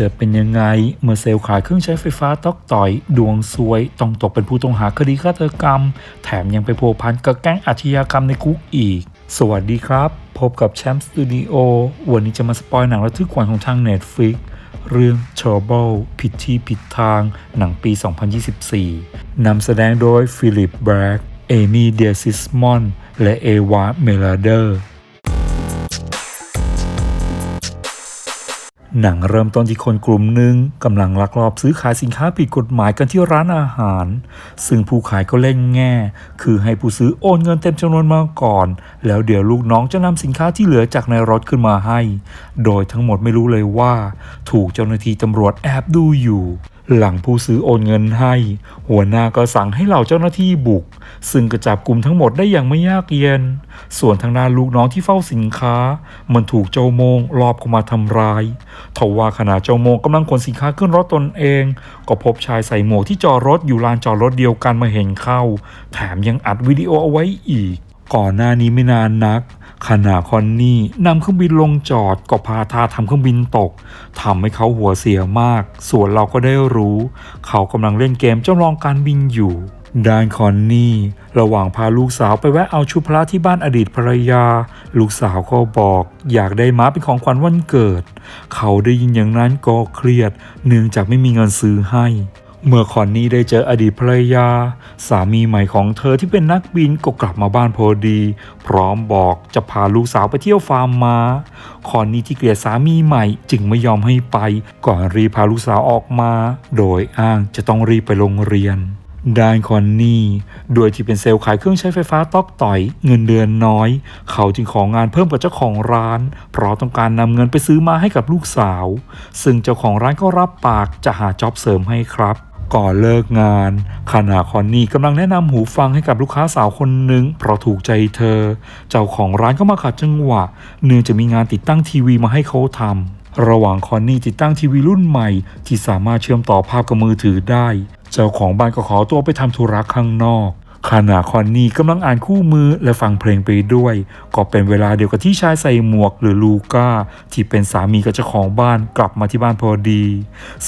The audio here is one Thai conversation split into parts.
จะเป็นยังไง เมื่อเซลล์ขายเครื่องใช้ไฟฟ้าตอกต่อย ดวงซวย ต้องตกเป็นผู้ต้องหาคดีฆาตกรรม แถมยังไปพัวพันกับแก๊งอาชญากรรมในคุกอีก สวัสดีครับ พบกับแชมป์สตูดิโอวันนี้จะมาสปอยหนังระทึกขวัญของทาง Netflix เรื่อง Trouble ผิดที่ผิดทาง หนังปี 2024 นำแสดงโดยฟิลิปแบรกเอมี่เดียซิสมอนและเอวาเมลาเดอร์ หนังเริ่มต้นที่คนกลุ่มหนึ่งกำลังลักลอบซื้อขายสินค้าผิดกฎหมายกันที่ร้านอาหาร ซึ่งผู้ขายก็เล่นแง่ คือให้ผู้ซื้อโอนเงินเต็มจำนวนมาก่อน แล้วเดี๋ยวลูกน้องจะนำสินค้าที่เหลือจากในรถขึ้นมาให้ โดยทั้งหมดไม่รู้เลยว่า ถูกเจ้าหน้าที่ตำรวจแอบดูอยู่ หลังผู้ซื้อโอนเงินให้ หัวหน้าก็สั่งให้เหล่าเจ้าหน้าที่บุก ซึ่งกระจับกลุ่มทั้งหมดได้อย่างไม่ยากเย็น ส่วนทางด้านลูกน้องที่เฝ้าสินค้า มันถูกเจ้าโมงลอบเข้ามาทำร้ายทว่าขณะเจ้าโมงกำลังขนสินค้าขึ้นรถตนเอง ก็พบชายใส่หมวกที่จอดรถอยู่ลานจอดรถเดียวกันมาเห็นเข้า แถมยังอัดวิดีโอเอาไว้อีก ก่อนหน้านี้ไม่นานนัก ขณะคอนนี่นำเครื่องบินลงจอดก็พาทาทำเครื่องบินตกทำให้เขาหัวเสียมาก ส่วนเราก็ได้รู้ เขากำลังเล่นเกมจำลองการบินอยู่ด้านคอนนี่ระหว่างพาลูกสาวไปแวะเอาชุดพระที่บ้านอดีตภรรยา ลูกสาวก็บอก อยากได้ม้าเป็นของขวัญวันเกิด เขาได้ยินอย่างนั้นก็เครียด เนื่องจากไม่มีเงินซื้อให้ เมื่อคอนนี่ได้เจออดีตภรรยา สามีใหม่ของเธอที่เป็นนักบินก็กลับมาบ้านพอดี พร้อมบอกจะพาลูกสาวไปเที่ยวฟาร์มมา คอนนี่ที่เกลียดสามีใหม่จึงไม่ยอมให้ไป ก่อนรีพาลูกสาวออกมา โดยอ้างจะต้องรีบไปโรงเรียนด้านคอนนี่โดยที่เป็นเซลล์ขายเครื่องใช้ไฟฟ้าตอกต่อยเงินเดือนน้อย เขาจึงของงานเพิ่มกับเจ้าของร้าน เพราะต้องการนำเงินไปซื้อมาให้กับลูกสาว ซึ่งเจ้าของร้านก็รับปากจะหาจ็อบเสริมให้ครับ ก่อนเลิกงานขณะคอนนี่กำลังแนะนำหูฟังให้กับลูกค้าสาวคนหนึ่งเพราะถูกใจเธอ เจ้าของร้านก็มาขัดจังหวะ เนื่องจะมีงานติดตั้งทีวีมาให้เขาทำระหว่างคอนนี่ติดตั้งทีวีรุ่นใหม่ ที่สามารถเชื่อมต่อภาพกับมือถือได้ เจ้าของบ้านก็ขอตัวไปทำธุระข้างนอก ขณะคอนนี่กำลังอ่านคู่มือและฟังเพลงไปด้วย ก็เป็นเวลาเดียวกับที่ชายใส่หมวกหรือลูก้า ที่เป็นสามีกับเจ้าของบ้านกลับมาที่บ้านพอดี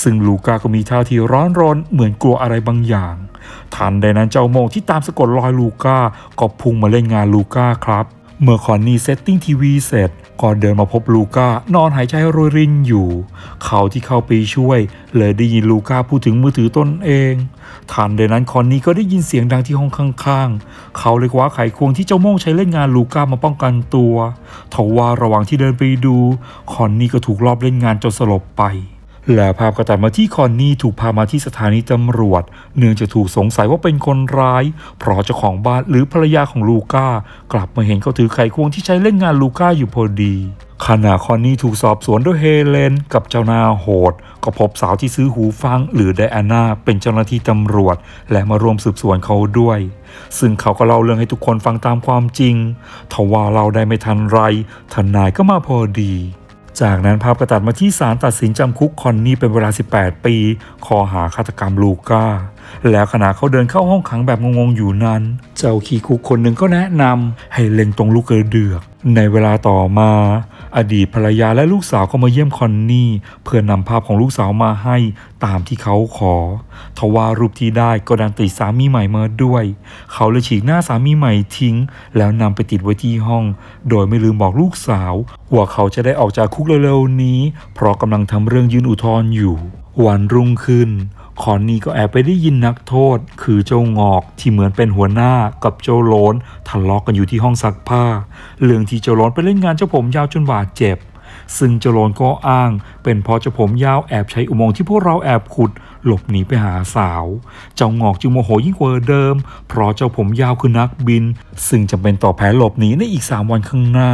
ซึ่งลูก้าก็มีท่าทีร้อนรนเหมือนกลัวอะไรบางอย่างทันใดนั้นเจ้าโมงที่ตามสะกดรอยลูก้าก็พุ่งมาเล่นงานลูก้าครับ เมื่อคอนนี่เซตติ้งทีวีเสร็จก็เดินมาพบลูก้านอนหายใจโรยรินอยู่ เขาที่เข้าไปช่วย เลยได้ยินลูก้าพูดถึงมือถือตนเองทันใดนั้นคอนนี่ก็ได้ยินเสียงดังที่ห้องข้างๆ เขาเลยคว้าไขควงที่เจ้าโม่งใช้เล่นงานลูก้ามาป้องกันตัวทว่าระหว่างที่เดินไปดู คอนนี่ก็ถูกลอบเล่นงานจนสลบไป แล้วภาพก็ตัดมาที่คอนนี่ถูกพามาที่สถานีตำรวจ เนื่องจากถูกสงสัยว่าเป็นคนร้าย เพราะเจ้าของบ้านหรือภรรยาของลูก้ากลับมาเห็นเขาถือไขควงที่ใช้เล่นงานลูก้าอยู่พอดีขณะคอนนี่ถูกสอบสวนด้วยเฮเลน กับเจ้านาโหด ก็พบสาวที่ซื้อหูฟัง หรือไดอาน่าเป็นเจ้าหน้าที่ตำรวจ และมาร่วมสืบสวนเขาด้วย ซึ่งเขาก็เล่าเรื่องให้ทุกคนฟังตามความจริงทว่าเราได้ไม่ทันไรทนายก็มาพอดี จากนั้นภาพกระตัดมาที่ศาลตัดสินจำคุกคอนนี่เป็นเวลา 18 ปีข้อหาฆาตกรรมลูก้า แล้วขณะเขาเดินเข้าห้องขังแบบงงๆอยู่นั้น เจ้าขี้คุกคนหนึ่งก็แนะนำให้เล็งตรงลูกกระเดือก ในเวลาต่อมา อดีตภรรยาและลูกสาวก็มาเยี่ยมคอนนี่ เพื่อนำภาพของลูกสาวมาให้ตามที่เขาขอ ทว่ารูปที่ได้ก็ดันติดสามีใหม่มาด้วย เขาเลยฉีกหน้าสามีใหม่ทิ้ง แล้วนำไปติดไว้ที่ห้อง โดยไม่ลืมบอกลูกสาว ว่าเขาจะได้ออกจากคุกเร็วๆนี้ เพราะกำลังทำเรื่องยื่นอุทธรณ์อยู่ วันรุ่งขึ้นคอนนี่ก็แอบไปได้ยินนักโทษ คือเจ้างอกที่เหมือนเป็นหัวหน้ากับเจ้าโลนทะเลาะกกันอยู่ที่ห้องซักผ้า เรื่องที่เจ้าโลนไปเล่นงานเจ้าผมยาวจนบาดเจ็บ ซึ่งจ้าโลนก็อ้าง เป็นเพราะเจ้าผมยาวแอบใช้อุโมงค์ที่พวกเราแอบขุด หลบหนีไปหาสาว เจ้าหงอกจึงโมโหยิ่งกว่าเดิม เพราะเจ้าผมยาวคือนักบิน ซึ่งจำเป็นต่อแผนหลบหนีในอีก 3 วันข้างหน้า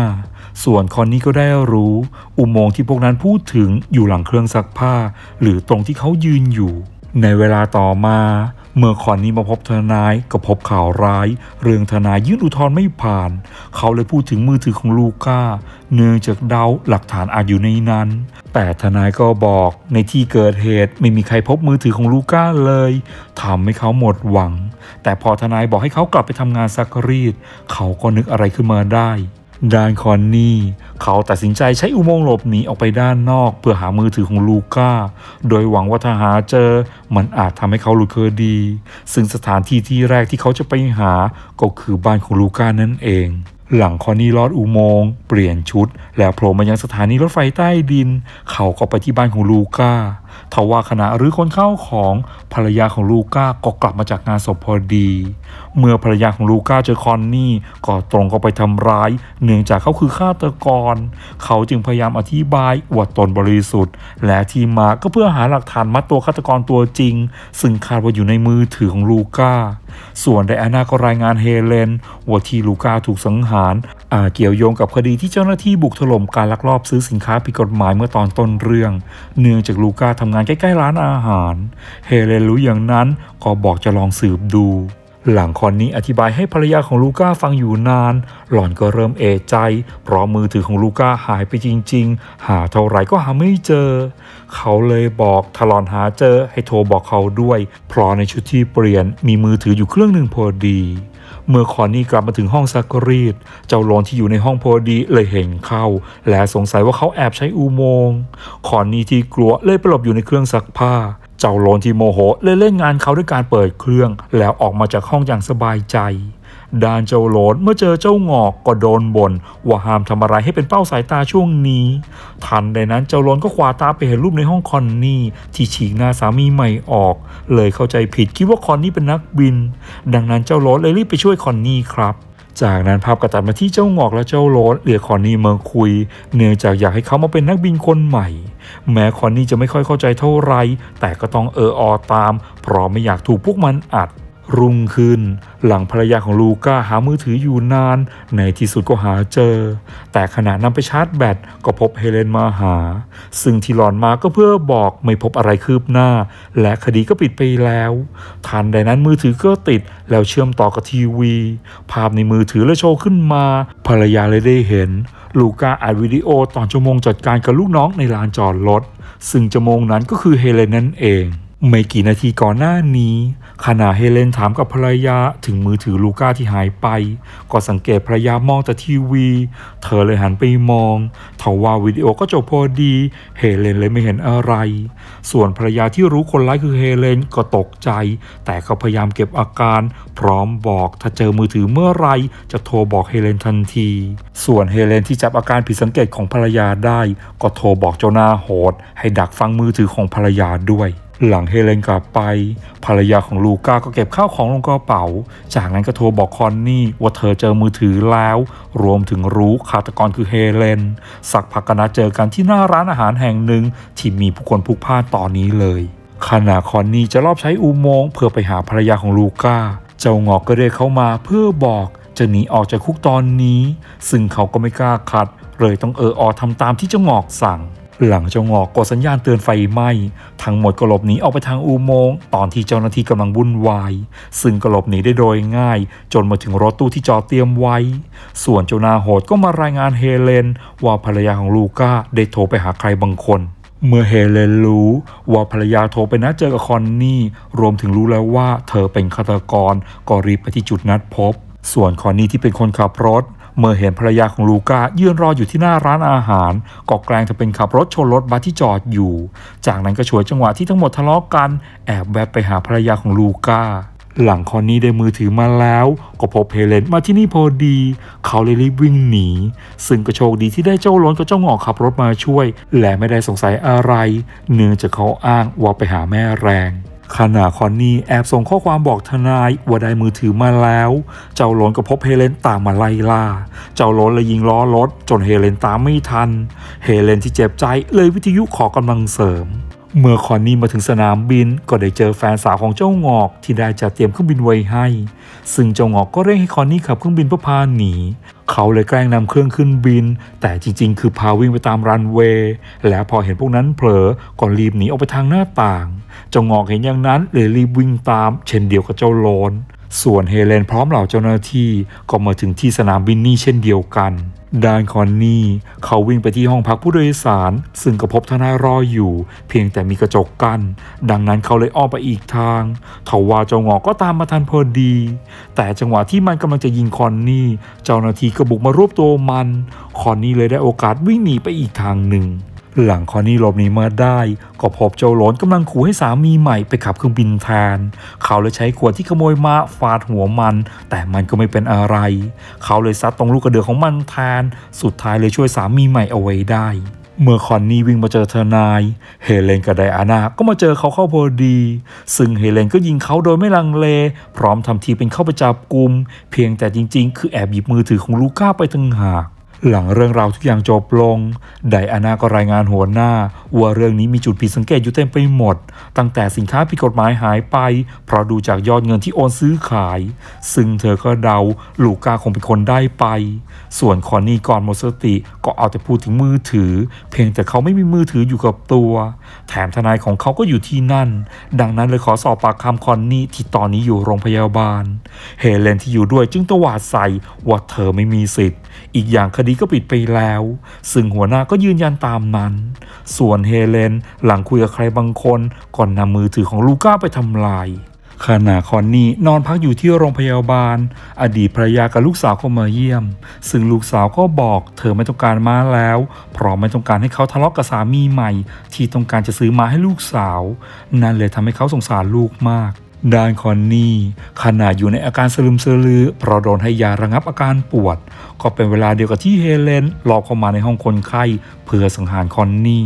ส่วนคอนนี่ก็ได้รู้ อุโมงค์ที่พวกนั้นพูดถึงอยู่หลังเครื่องซักผ้า หรือตรงที่เขายืนอยู่ ในเวลาต่อมา เมื่อคอนนี้มาพบทนายก็พบข่าวร้าย เรื่องทนายยื่นอุทธรณ์ไม่ผ่าน เขาเลยพูดถึงมือถือของลูก้า เนื่องจากเดาหลักฐานอาจอยู่ในนั้น แต่ทนายก็บอกในที่เกิดเหตุไม่มีใครพบมือถือของลูก้าเลยทำให้เขาหมดหวัง แต่พอทนายบอกให้เขากลับไปทำงานซักรีด เขาก็นึกอะไรขึ้นมาได้ ด้านคอนนี่เขาตัดสินใจใช้อุโมงค์หลบหนีออกไปด้านนอก เพื่อหามือถือของลูก้า โดยหวังว่าถ้าหาเจอ มันอาจทำให้เขาหลุดคดี ซึ่งสถานที่ที่แรกที่เขาจะไปหาก็คือบ้านของลูก้านั่นเอง หลังคอนนี่ลอดอุโมงค์เปลี่ยนชุด แล้วโผล่มายังสถานีรถไฟใต้ดิน เขาก็ไปที่บ้านของลูก้าทว่าขณะรื้อคนเข้าของภรรยาของลูก้าก็กลับมาจากงานศพพอดี เมื่อภรรยาของลูก้าเจอคอนนี่ก็ตรงเข้าไปทำร้าย เนื่องจากเขาคือฆาตกร เขาจึงพยายามอธิบายว่าตนบริสุทธิ์ และที่มาก็เพื่อหาหลักฐานมัดตัวฆาตกรตัวจริง ซึ่งคาดว่าอยู่ในมือถือของลูก้า ส่วนไดอาน่าก็รายงานเฮเลนว่าที่ลูก้าถูกสังหารอาเกี่ยวโยงกับคดีที่เจ้าหน้าที่บุกถล่มการลักลอบซื้อสินค้าผิดกฎหมายเมื่อตอนต้นเรื่อง เนื่องจากลูก้าทำงานใกล้ๆร้านอาหาร เฮเลนรู้อย่างนั้นก็บอกจะลองสืบดู หลังคอนนี้อธิบายให้ภรรยาของลูก้าฟังอยู่นาน หล่อนก็เริ่มเอะใจ เพราะมือถือของลูก้าหายไปจริง ๆ หาเท่าไหร่ก็หาไม่เจอ เขาเลยบอกถ้าหลอนหาเจอให้โทรบอกเขาด้วย เพราะในชุดที่เปลี่ยนมีมือถืออยู่เครื่องหนึ่งพอดี เมื่อคอนนี่กลับมาถึงห้องซักรีด เจ้าโลอนที่อยู่ในห้องพอดีเลยเห็นเข้า และสงสัยว่าเขาแอบใช้อุโมงค์คอนนี่ที่กลัวเลยไปหลบอยู่ในเครื่องซักผ้า เจ้าโลนที่โมโหเลยเล่นงานเขาด้วยการเปิดเครื่อง แล้วออกมาจากห้องอย่างสบายใจ ดานเจ้าโลนเมื่อเจอเจ้างอกก็โดนบ่นว่าห้ามทำอะไรให้เป็นเป้าสายตาช่วงนี้ ทันใดนั้นเจ้าโลนก็ขวาตาไปเห็นรูปในห้องคอนนี่ที่ฉีกหน้าสามีใหม่ออก เลยเข้าใจผิดคิดว่าคอนนี่เป็นนักบิน ดังนั้นเจ้าโลนเลยรีบไปช่วยคอนนี่ครับ จากนั้นภาพกระตัดมาที่เจ้างอกและเจ้าโรสเรียกคอนนี่มาคุย เนื่องจากอยากให้เขามาเป็นนักบินคนใหม่ แม้คอนนี่จะไม่ค่อยเข้าใจเท่าไร แต่ก็ต้องเอออตาม เพราะไม่อยากถูกพวกมันอัด รุ่งขึ้น หลังภรรยาของลูก้าหามือถืออยู่นาน ในที่สุดก็หาเจอ แต่ขณะนำไปชาร์จแบตก็พบเฮเลนมาหา ซึ่งที่หลอนมาก็เพื่อบอกไม่พบอะไรคืบหน้า และคดีก็ปิดไปแล้ว ทันใดนั้นมือถือก็ติดแล้วเชื่อมต่อกับทีวี ภาพในมือถือเลยโชว์ขึ้นมา ภรรยาเลยได้เห็น ลูก้าอัดวิดีโอตอนชั่วโมงจัดการกับลูกน้องในลานจอดรถซึ่งชั่วโมงนั้นก็คือเฮเลนนั่นเองไม่กี่นาทีก่อนหน้านี้ ขณะเฮเลนถามกับภรรยาถึงมือถือลูก้าที่หายไป ก็สังเกตภรรยามองแต่ทีวี เธอเลยหันไปมองทว่าวิดีโอก็จบพอดี เฮเลนเลยไม่เห็นอะไร ส่วนภรรยาที่รู้คนร้ายคือเฮเลนก็ตกใจ แต่ก็พยายามเก็บอาการ พร้อมบอกถ้าเจอมือถือเมื่อไรจะโทรบอกเฮเลนทันที ส่วนเฮเลนที่จับอาการผิดสังเกตของภรรยาได้ ก็โทรบอกเจ้าหน้าโหด ให้ดักฟังมือถือของภรรยาด้วย หลังเฮเลนกลับไป ภรรยาของลูก้าก็เก็บข้าวของลงกระเป๋า จากนั้นก็โทรบอกคอนนี่ว่าเธอเจอมือถือแล้ว รวมถึงรู้ฆาตกรคือเฮเลน สักพักก็นัดเจอกันที่หน้าร้านอาหารแห่งหนึ่งที่มีผู้คนพลุกพล่านตอนนี้เลยขณะคอนนี่จะรอบใช้อุโมงค์เพื่อไปหาภรรยาของลูก้า เจ้างอกก็เรียกเขามาเพื่อบอกจะหนีออกจากคุกตอนนี้ ซึ่งเขาก็ไม่กล้าขัด เลยต้องเอออทำตามที่เจ้างอกสั่ง หลังเจ้างอกกดสัญญาณเตือนไฟไหม้ทั้งหมดก็หลบหนีออกไปทางอุโมงค์ตอนที่เจ้าหน้าที่กำลังวุ่นวาย ซึ่งก็หลบหนีได้โดยง่าย จนมาถึงรถตู้ที่จอดเตรียมไว้ ส่วนเจ้านาโหดก็มารายงานเฮเลน ว่าภรรยาของลูก้าได้โทรไปหาใครบางคนเมื่อเฮเลนรู้ว่าภรรยาโทรไปนัดเจอกับคอนนี่ รวมถึงรู้แล้วว่าเธอเป็นฆาตกร ก็รีบไปที่จุดนัดพบ ส่วนคอนนี่ที่เป็นคนขับรถ เมื่อเห็นภรรยาของลูก้ายืนรออยู่ที่หน้าร้านอาหารก็แกล้งเธอเป็นขับรถชนรถบัสที่จอดอยู่ จากนั้นก็ฉวยจังหวะที่ทั้งหมดทะเลาะกัน แอบแวบไปหาภรรยาของลูก้าหลังคอนนี่ได้มือถือมาแล้ว ก็พบเฮเลนมาที่นี่พอดี เขาเลยรีบวิ่งหนี ซึ่งก็โชคดีที่ได้เจ้าล้นกับเจ้าหงอกขับรถมาช่วย และไม่ได้สงสัยอะไร เนื่องจากเขาอ้างว่าไปหาแม่แรง ขณะคอนนี่แอบส่งข้อความบอกทนายว่าได้มือถือมาแล้ว เจ้าโลนก็พบเฮเลนตามมาไล่ล่า เจ้าโลนเลยยิงล้อรถ จนเฮเลนตามไม่ทัน เฮเลนที่เจ็บใจเลยวิทยุขอกำลังเสริม เมื่อคอนนี่มาถึงสนามบินก็ได้เจอแฟนสาวของเจ้างอกที่ได้จัดเตรียมเครื่องบินไว้ให้ ซึ่งเจ้างอกก็เร่งให้คอนนี่ขับเครื่องบินเพื่อพาหนีเขาเลยแกล้งนำเครื่องขึ้นบิน แต่จริงๆ คือพาวิ่งไปตามรันเวย์และพอเห็นพวกนั้นเผลอก็รีบหนีออกไปทางหน้าต่าง เจ้างอกเห็นอย่างนั้นเลยรีบวิ่งตาม เช่นเดียวกับเจ้าโลน ส่วนเฮเลนพร้อมเหล่าเจ้าหน้าที่ก็มาถึงที่สนามบินนี่เช่นเดียวกันด้านคอนนี่เขาวิ่งไปที่ห้องพักผู้โดยสาร ซึ่งก็พบทนายรออยู่ เพียงแต่มีกระจกกัน้นดังนั้นเขาเลยอ้อมไปอีกทางทว่าเจ้าหงอก็ตามมาทันพอดี แต่จังหวะที่มันกำลังจะยิงคอนนี่ เจ้าหน้าที่ก็บุกมารวบตัวมัน คอนนี่เลยได้โอกาสวิ่งหนีไปอีกทางหนึ่ง หลังคอนนี่หลบหนีมาได้ ก็พบเจ้าหลนกำลังขู่ให้สามีใหม่ไปขับเครื่องบินแทน เขาเลยใช้ขวดที่ขโมยมาฟาดหัวมัน แต่มันก็ไม่เป็นอะไร เขาเลยซัดตรงลูกกระเดือกของมันแทน สุดท้ายเลยช่วยสามีใหม่เอาไว้ได้ เมื่อคอนนี่วิ่งมาเจอเธอนาย เฮเลนกับไดอาน่าก็มาเจอเขาเข้าพอดี ซึ่งเฮเลนก็ยิงเขาโดยไม่ลังเล พร้อมทำทีเป็นเข้าไปจับกลุ่มเพียงแต่จริง ๆ คือแอบหยิบมือถือของลูก้าไปตั้งหาก หลังเรื่องราวทุกอย่างจบลง ไดอาน่าก็รายงานหัวหน้า ว่าเรื่องนี้มีจุดผิดสังเกตอยู่เต็มไปหมด ตั้งแต่สินค้าผิดกฎหมายหายไป เพราะดูจากยอดเงินที่โอนซื้อขาย ซึ่งเธอก็เดาลูก้าคงเป็นคนได้ไป ส่วนคอนนี่ก่อนหมดสติก็เอาแต่พูดถึงมือถือ เพียงแต่เขาไม่มีมือถืออยู่กับตัว แถมทนายของเขาก็อยู่ที่นั่น ดังนั้นเลยขอสอบปากคำคอนนี่ที่ตอนนี้อยู่โรงพยาบาล เฮเลนที่อยู่ด้วยจึงตวาดใส่ว่าเธอไม่มีสิทธิ์ อีกอย่างคดีก็ปิดไปแล้ว ซึ่งหัวหน้าก็ยืนยันตามนั้น ส่วนเฮเลนหลังคุยกับใครบางคนก่อนนำมือถือของลูก้าไปทำลายขณะคอนนี่นอนพักอยู่ที่โรงพยาบาล อดีตภรรยากับลูกสาวเข้ามาเยี่ยม ซึ่งลูกสาวก็บอกเธอไม่ต้องการม้าแล้ว เพราะไม่ต้องการให้เขาทะเลาะกับสามีใหม่ ที่ต้องการจะซื้อม้าให้ลูกสาว นั่นเลยทำให้เขาสงสารลูกมาก ด้านคอนนี่ขณะอยู่ในอาการสลึมสลือเพราะโดนให้ยาระงับอาการปวด ก็เป็นเวลาเดียวกับที่เฮเลนหลอบเข้ามาในห้องคนไข้เพื่อสังหารคอนนี่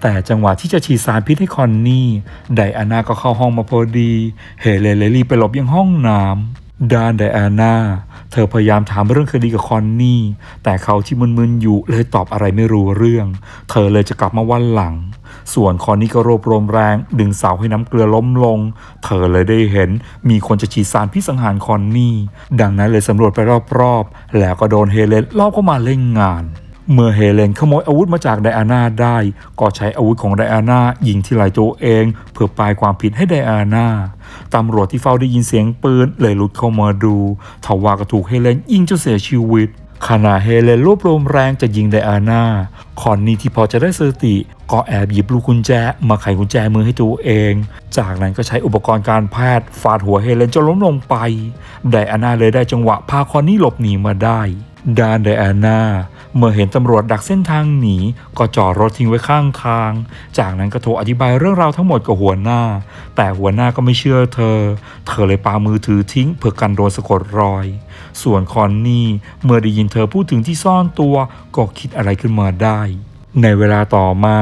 แต่จังหวะที่จะฉีดสารพิษให้คอนนี่ไดอาน่าก็เข้าห้องมาพอดี เฮเลนเลยรีบไปหลบยังห้องน้ำด้านไดอาน่า เธอพยายามถามเรื่องคดีกับคอนนี่ แต่เขาที่มึนๆอยู่เลยตอบอะไรไม่รู้เรื่อง เธอเลยจะกลับมาวันหลัง ส่วนคอนนี่ก็รวบรวมแรง ดึงเสาให้น้ำเกลือล้มลง เธอเลยได้เห็นมีคนจะฉีดสารพิษสังหารคอนนี่ ดังนั้นเลยสำรวจไปรอบๆ แล้วก็โดนเฮเลนลอบเข้ามาเล่นงาน เมื่อเฮเลนขโมยอาวุธมาจากไดอาน่าได้ ก็ใช้อาวุธของไดอาน่ายิงที่ไหล่ตัวเอง เพื่อปลายความผิดให้ไดอาน่าตำรวจที่เฝ้าได้ยินเสียงปืนเลยลุดเข้ามาดูทว่าก็ถูกเฮเลนยิงจนเสียชีวิตขณะเฮเลนรวบรวมแรงจะยิงไดอาน่าคอนนี่ที่พอจะได้สติ ก็แอบหยิบลูกกุญแจ มาไขกุญแจมือให้ตัวเอง จากนั้นก็ใช้อุปกรณ์การแพทย์ฟาดหัวเฮเลนจนล้มลงไป ไดอาน่าเลยได้จังหวะพาคอนนี่หลบหนีมาได้ด้านไดอาน่า เมื่อเห็นตำรวจดักเส้นทางหนีก็จอดรถทิ้งไว้ข้างทาง จากนั้นก็โทรอธิบายเรื่องราวทั้งหมดกับหัวหน้า แต่หัวหน้าก็ไม่เชื่อเธอ เธอเลยปามือถือทิ้งเพื่อกันโดนสะกดรอย ส่วนคอนนี่เมื่อได้ยินเธอพูดถึงที่ซ่อนตัว ก็คิดอะไรขึ้นมาได้ ในเวลาต่อมา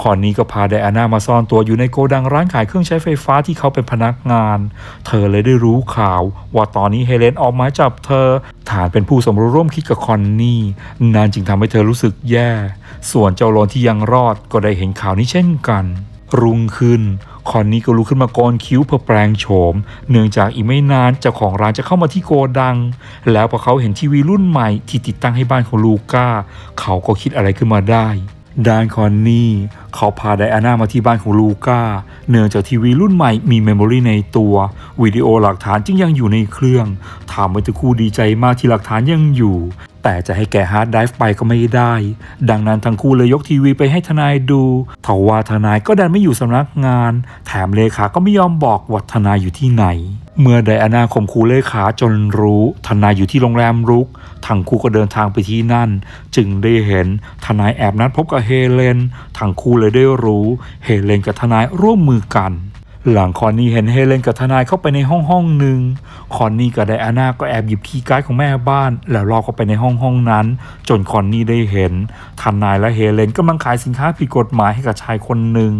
คอนนี่ก็พาไดอาน่ามาซ่อนตัวอยู่ในโกดังร้านขายเครื่องใช้ไฟฟ้าที่เขาเป็นพนักงาน เธอเลยได้รู้ข่าว ว่าตอนนี้เฮเลนออกหมายจับเธอ ฐานเป็นผู้สมรู้ร่วมคิดกับคอนนี่นั่นจึงทำให้เธอรู้สึกแย่ ส่วนเจ้าโลนที่ยังรอดก็ได้เห็นข่าวนี้เช่นกัน รุ่งขึ้นคอนนี่ก็ลุกขึ้นมาโกนคิ้วเพื่อแปลงโฉม เนื่องจากอีกไม่นานเจ้าของร้านจะเข้ามาที่โกดัง แล้วพอเขาเห็นทีวีรุ่นใหม่ที่ติดตั้งให้บ้านของลูก้า เขาก็คิดอะไรขึ้นมาได้ ด้านคอนนี่เขาพาไดอาน่ามาที่บ้านของลูก้า เนื่องจากทีวีรุ่นใหม่มีเมมโมรีในตัววิดีโอหลักฐานจึงยังอยู่ในเครื่องทำให้ตุคู่ดีใจมากที่หลักฐานยังอยู่ แต่จะให้แกฮาร์ดไดรฟ์ไปก็ไม่ได้ ดังนั้นทั้งคู่เลยยกทีวีไปให้ทนายดูทว่าทนายก็ดันไม่อยู่สำนักงาน แถมเลขาก็ไม่ยอมบอกว่าทนายอยู่ที่ไหน เมื่อไดอานาข่มขู่เลขาจนรู้ทนายอยู่ที่โรงแรมรุกทั้งคู่ก็เดินทางไปที่นั่น จึงได้เห็นทนายแอบนัดพบกับเฮเลนทั้งคู่เลยได้รู้ เฮเลนกับทนายร่วมมือกัน หลังคอนนี่เห็นเฮเลนกับทนายเข้าไปในห้องห้องหนึ่งคอนนี่กับไดอาน่าก็แอบหยิบคีย์การ์ดของแม่บ้าน แล้วลอกเข้าไปในห้องห้องนั้น จนคอนนี่ได้เห็นทนายและเฮเลนกำลังขายสินค้าผิดกฎหมายให้กับชายคนหนึ่ง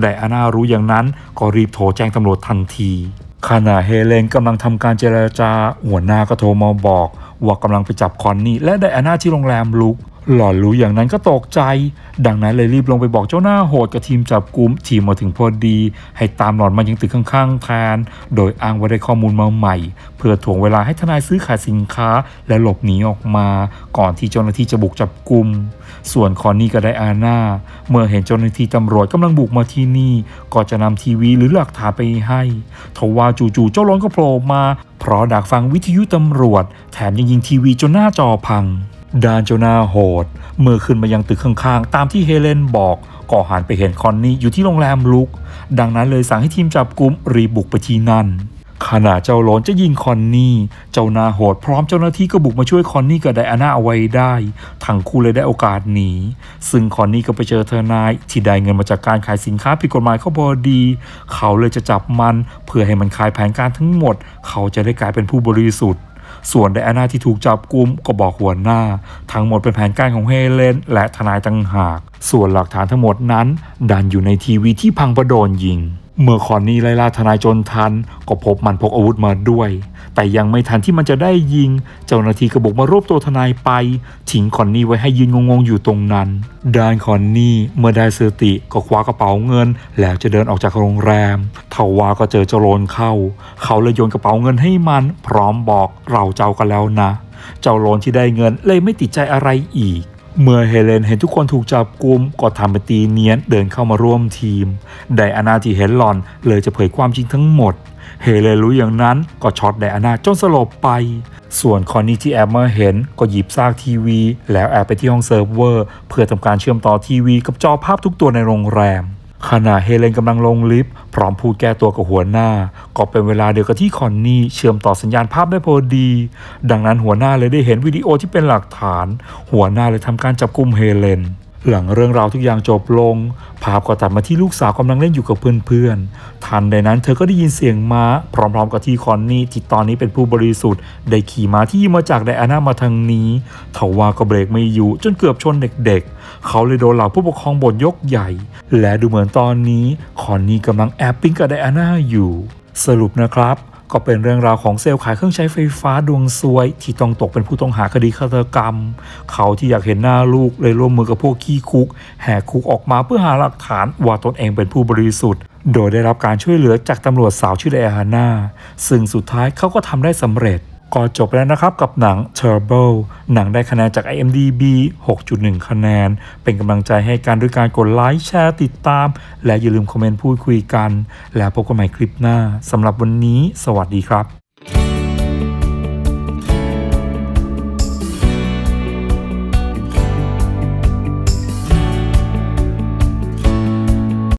ไดอาน่ารู้อย่างนั้นก็รีบโทรแจ้งตำรวจทันทีขณะเฮเลนกำลังทำการเจรจาหัวหน้าก็โทรมาบอก ว่ากำลังไปจับคอนนี่และไดอาน่าที่โรงแรมลุก หล่อนรู้อย่างนั้นก็ตกใจ ดังนั้นเลยรีบลงไปบอกเจ้าหน้าโหดกับทีมจับกุมทีมมาถึงพอดี ให้ตามหล่อนมายังตึกข้างๆแทนโดยอ้างว่าได้ข้อมูลมาใหม่ เพื่อถ่วงเวลาให้ทนายซื้อขายสินค้า และหลบหนีออกมา ก่อนที่เจ้าหน้าที่จะบุกจับกุม ส่วนคอนนี่กับไดอาน่าเมื่อเห็นเจ้าหน้าที่ตำรวจกำลังบุกมาที่นี่ ก็จะนำทีวีหรือหลักฐานไปให้ทว่าจู่ๆเจ้าล้นก็โผล่มา เพราะดักฟังวิทยุตำรวจ แถมยังยิงทีวีจนหน้าจอพัง ดานเจ้านาโหดเมื่อขึ้นมายังตึกข้างๆ ตามที่เฮเลนบอกก็หันไปเห็นคอนนี่อยู่ที่โรงแรมลุก ดังนั้นเลยสั่งให้ทีมจับกุมรีบบุกไปที่นั่นขณะเจ้าหลนจะยิงคอนนี่ เจ้านาโหดพร้อมเจ้าหน้าที่ก็บุกมาช่วยคอนนี่กับไดอาน่าเอาไว้ได้ ทั้งคู่เลยได้โอกาสหนี ซึ่งคอนนี่ก็ไปเจอเทนายที่ได้เงินมาจากการขายสินค้าผิดกฎหมายเขาพอดี เขาเลยจะจับมัน เพื่อให้มันขายแผนการทั้งหมด เขาจะได้กลายเป็นผู้บริสุทธิ์ ส่วนไดอาน่าที่ถูกจับกุมก็บอกหัวหน้า ทั้งหมดเป็นแผนการของเฮเลนและทนายต่างหาก ส่วนหลักฐานทั้งหมดนั้น ดันอยู่ในทีวีที่พังประโดนยิง เมื่อคอนนี่ไล่ล่าทนายจนทัน ก็พบมันพกอาวุธมาด้วย แต่ยังไม่ทันที่มันจะได้ยิง เจ้าหน้าที่ก็บุกมารวบตัวทนายไปทิ้งคอนนี่ไว้ให้ยืนงงๆอยู่ตรงนั้นด้านคอนนี่เมื่อได้สติก็คว้ากระเป๋าเงิน แล้วจะเดินออกจากโรงแรมทว่าก็เจอเจ้าโลนเข้า เขาเลยโยนกระเป๋าเงินให้มัน พร้อมบอกเราเจ้ากันแล้วนะ เจ้าโลนที่ได้เงินเลยไม่ติดใจอะไรอีก เมื่อเฮเลนเห็นทุกคนถูกจับกุมก็ทำเป็นตีเนียนเดินเข้ามาร่วมทีม ไดอาน่าที่เห็นหลอนเลยจะเผยความจริงทั้งหมด เฮเลนรู้อย่างนั้นก็ช็อตไดอาน่าจนสลบไป ส่วนคอนนี่ที่แอบมาเห็นก็หยิบซากทีวี แล้วแอบไปที่ห้องเซิร์ฟเวอร์ เพื่อทำการเชื่อมต่อทีวีกับจอภาพทุกตัวในโรงแรม ขณะเฮเลนกำลังลงลิฟต์พร้อมพูดแก้ตัวกับหัวหน้า ก็เป็นเวลาเดียวกับที่คอนนี่เชื่อมต่อสัญญาณภาพได้พอดี ดังนั้นหัวหน้าเลยได้เห็นวิดีโอที่เป็นหลักฐาน หัวหน้าเลยทำการจับกุมเฮเลน หลังเรื่องราวทุกอย่างจบลง ภาพก็ตัดมาที่ลูกสาวกำลังเล่นอยู่กับเพื่อนๆ ทันใดนั้นเธอก็ได้ยินเสียงม้า พร้อมๆ กับที่คอนนี่ที่ตอนนี้เป็นผู้บริสุทธิ์ ได้ขี่ม้าที่มาจากไดอาน่ามาทางนี้ทว่าก็เบรกไม่อยู่จนเกือบชนเด็กๆ เขาเลยโดนเหล่าผู้ปกครองบ่นยกใหญ่ และดูเหมือนตอนนี้คอนนี่กำลังแอบปิ๊งกับไดอาน่าอยู่ สรุปนะครับ ก็เป็นเรื่องราวของเซลล์ขายเครื่องใช้ไฟฟ้าดวงซวย ที่ต้องตกเป็นผู้ต้องหาคดีฆาตกรรม เขาที่อยากเห็นหน้าลูกเลยร่วมมือกับพวกขี้คุก แหกคุกออกมาเพื่อหาหลักฐานว่าตนเองเป็นผู้บริสุทธิ์ โดยได้รับการช่วยเหลือจากตำรวจสาวชื่อไดอาน่าซึ่งสุดท้ายเขาก็ทำได้สำเร็จ ก็จบแล้วนะครับกับหนัง Turbo หนังได้คะแนนจาก IMDb 6.1 คะแนน เป็นกำลังใจให้กันด้วยการกดไลค์แชร์ติดตาม และอย่าลืมคอมเมนต์พูดคุยกัน แล้วพบกันใหม่คลิปหน้าสำหรับวันนี้ สวัสดีครับ